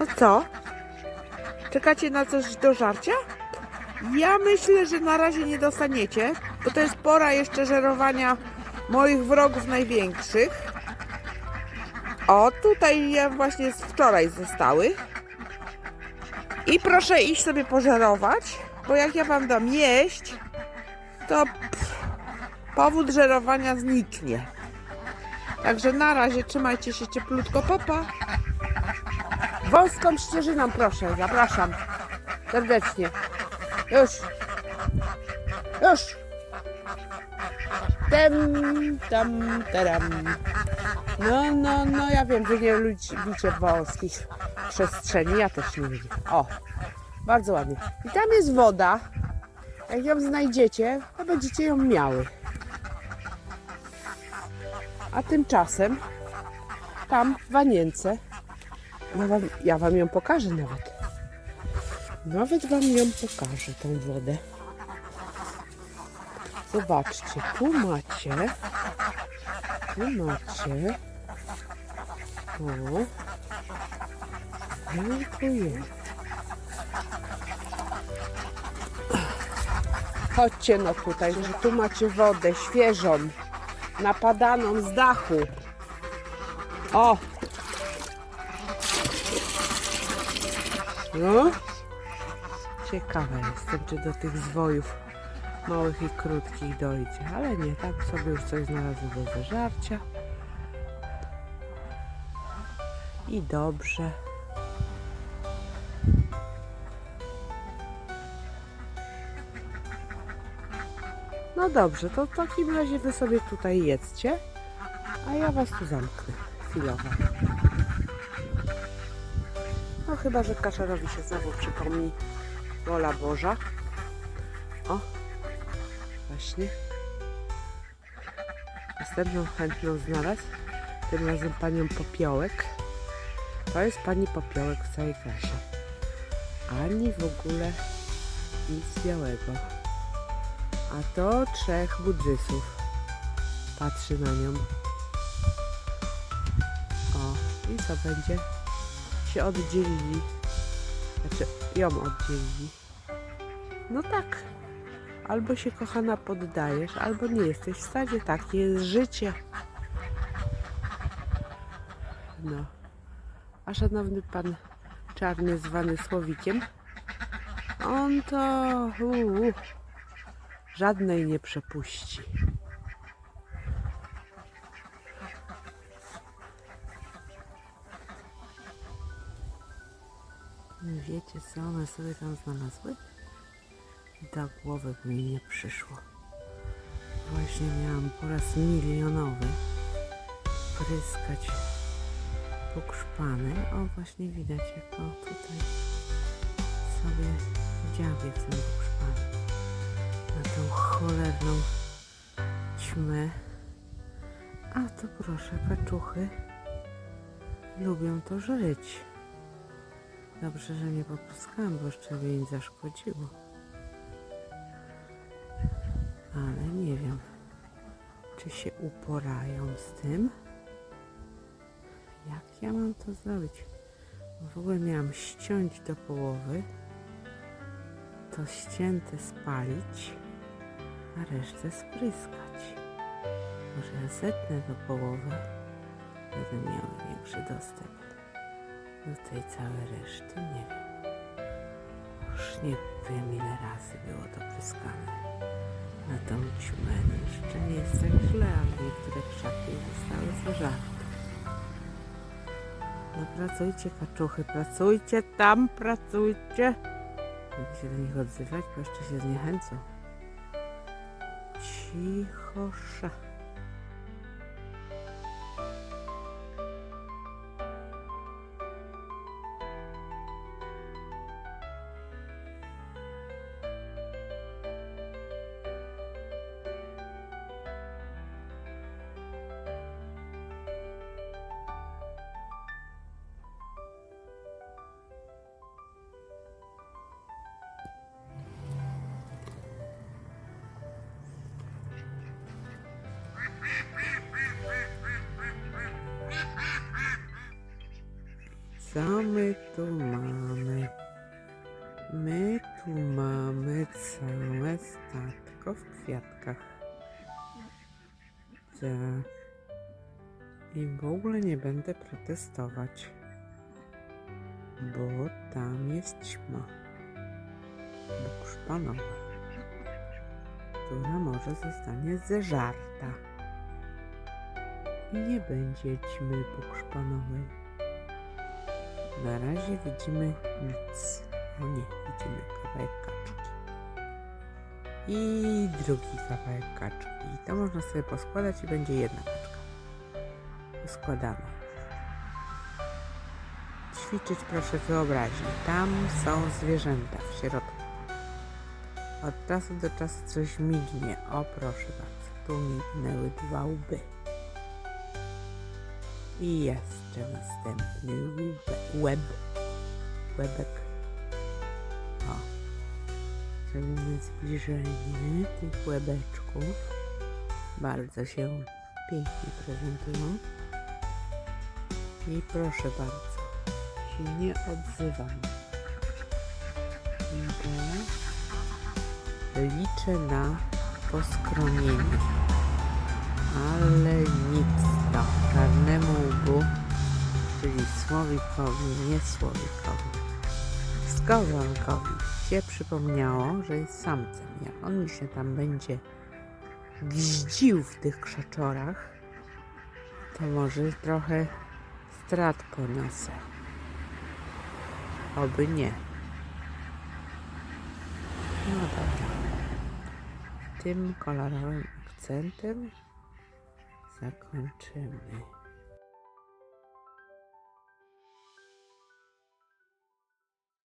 No co? Czekacie na coś do żarcia? Ja myślę, że na razie nie dostaniecie, bo to jest pora jeszcze żerowania moich wrogów największych. O, tutaj ja właśnie z wczoraj zostały. I proszę iść sobie pożerować, bo jak ja wam dam jeść, to pff, powód żerowania zniknie. Także na razie trzymajcie się cieplutko, papa. Wąską ścieżyną proszę, zapraszam. Serdecznie. Już. Już. Tem, tam, teram. No, no, no, ja wiem, że nie lubicie wąskich przestrzeni, ja też nie lubię. O, bardzo ładnie. I tam jest woda. Jak ją znajdziecie, to będziecie ją miały. A tymczasem tam wanience, ja wam, ja wam ją pokażę nawet. Nawet wam ją pokażę, tą wodę. Zobaczcie, tu macie, tu macie, o, jest. Chodźcie no tutaj, że tu macie wodę świeżą, napadaną z dachu. O! No. Ciekawa jestem, czy do tych zwojów małych i krótkich dojdzie, ale nie, tam sobie już coś znalazły do zażarcia. I dobrze. No dobrze, to w takim razie wy sobie tutaj jedzcie, a ja was tu zamknę chwilowo. Chyba, że kaszerowi się znowu przypomni wola Boża. O, właśnie. Następną chętną znalazł. Tym razem panią Popiołek. To jest pani Popiołek w całej klasie. Ani w ogóle nic białego. A to trzech budzysów. Patrzy na nią. O, i co będzie? Się oddzielili. Znaczy, ją oddzielili. No tak. Albo się kochana poddajesz, albo nie jesteś w stanie. Takie jest życie. No. A szanowny pan czarny zwany Słowikiem, on to uu, żadnej nie przepuści. Wiecie co one sobie tam znalazły? Do głowy mi nie przyszło. Właśnie miałam po raz milionowy pryskać pokszpany. O, właśnie widać jak o tutaj sobie dziabię w tym. Na tą cholerną ćmę. A to proszę, kaczuchy lubią to żyć. Dobrze, że nie popuskałam, bo jeszcze by im zaszkodziło. Ale nie wiem, czy się uporają z tym. Jak ja mam to zrobić? W ogóle miałam ściąć do połowy, to ścięte spalić, a resztę spryskać. Może ja zetnę do połowy, będę miały większy dostęp do tej całej reszty. Nie wiem. Już nie wiem ile razy było to pryskane. Na tą ciumę jeszcze nie jest tak źle, ale niektóre krzaki zostały zażarte. No pracujcie kaczuchy, pracujcie tam, pracujcie. Jak się do nich odzywać, bo jeszcze się zniechęcą. Cicho, Co my tu mamy? My tu mamy całe statko w kwiatkach. I w ogóle nie będę protestować, bo tam jest ćma. Bóg szpanowa, która może zostanie zeżarta. Nie będzie ćmy Bóg szpanowej. Na razie widzimy nic. No nie, widzimy kawałek kaczki. I drugi kawałek kaczki. I to można sobie poskładać i będzie jedna kaczka. Poskładamy. Ćwiczyć proszę wyobraźnię. Tam są zwierzęta w środku. Od czasu do czasu coś mignie. O proszę bardzo. Tu mignęły dwa łby. I jeszcze następny łeb. Łebek. O. Zrobimy zbliżenie tych łebeczków. Bardzo się pięknie prezentują. I proszę bardzo, się nie odzywam. Liczę na poskronienie. Ale nic to czarnemu łbu, czyli słowikowi, nie słowikowi. Skowronkowi się przypomniało, że jest samcem. Jak on mi się tam będzie gździł w tych krzaczorach, to może trochę strat poniosę. Oby nie. No dobra. Tym kolorowym akcentem zakończymy.